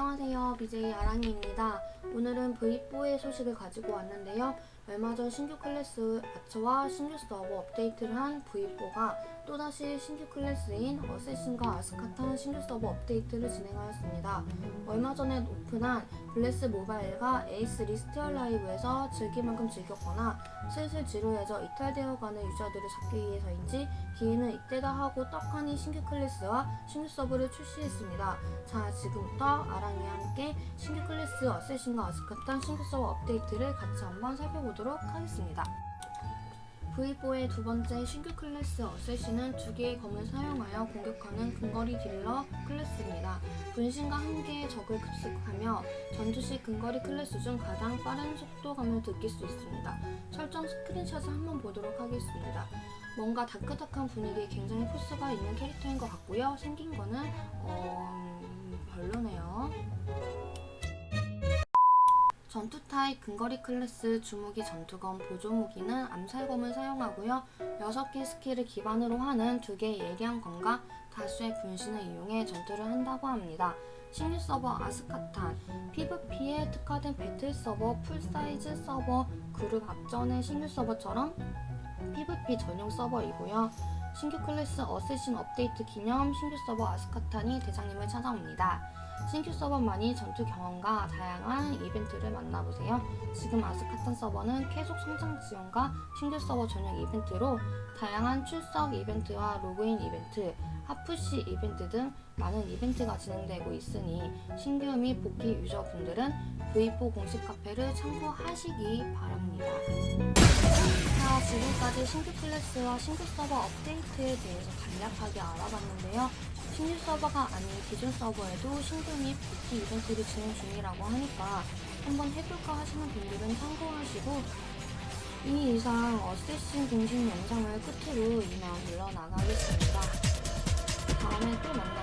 안녕하세요. BJ 아랑이입니다. 오늘은 V4의 소식을 가지고 왔는데요. 얼마 전 신규 클래스 아처와 신규 서버 업데이트를 한 V4가 또다시 신규 클래스인 어쌔신과 아스카탄 신규 서버 업데이트를 진행하였습니다. 얼마 전에 오픈한 블레스 모바일과 에이스 리스티어 라이브에서 즐길 만큼 즐겼거나 슬슬 지루해져 이탈되어가는 유저들을 잡기 위해서인지 기회는 이때다 하고 떡하니 신규 클래스와 신규 서버를 출시했습니다. 자 지금부터 아랑이와 함께 신규 클래스 어쌔신과 아스카탄 신규 서버 업데이트를 같이 한번 살펴보도록 하겠습니다. V4의 두 번째 신규 클래스 어쌔신은 두 개의 검을 사용하여 공격하는 근거리 딜러 클래스입니다. 분신과 한 개의 적을 급습하며 전투 시 근거리 클래스 중 가장 빠른 속도감을 느낄 수 있습니다. 설정 스크린샷을 한번 보도록 하겠습니다. 뭔가 다크다크한 분위기에 굉장히 포스가 있는 캐릭터인 것 같고요. 생긴 거는 어, 전투 타입 근거리 클래스 주무기 전투검 보조 무기는 암살검을 사용하고요. 6개 스킬을 기반으로 하는 2개의 예리한 검과 다수의 분신을 이용해 전투를 한다고 합니다. 신규 서버 아스카탄, PVP에 특화된 배틀 서버, 풀사이즈 서버, 그룹 앞전의 신규 서버처럼 PVP 전용 서버이고요. 신규 클래스 어쌔신 업데이트 기념 신규 서버 아스카탄이 대장님을 찾아옵니다. 신규 서버만이 전투 경험과 다양한 이벤트를 만나보세요. 지금 아스카탄 서버는 계속 성장 지원과 신규 서버 전용 이벤트로 다양한 출석 이벤트와 로그인 이벤트, 하프시 이벤트 등 많은 이벤트가 진행되고 있으니 신규 및 복귀 유저분들은 V4 공식 카페를 참고하시기 바랍니다. 자, 지금까지 신규 클래스와 신규 서버 업데이트에 대해서 간략하게 알아봤는데요. 신규 서버가 아닌 기존 서버에도 신규 및 복귀 이벤트를 진행 중이라고 하니까 한번 해볼까 하시는 분들은 참고하시고 이 이상 어쌔신 공식 영상을 끝으로 이만 물러나가겠습니다. 다음에 또. 안녕.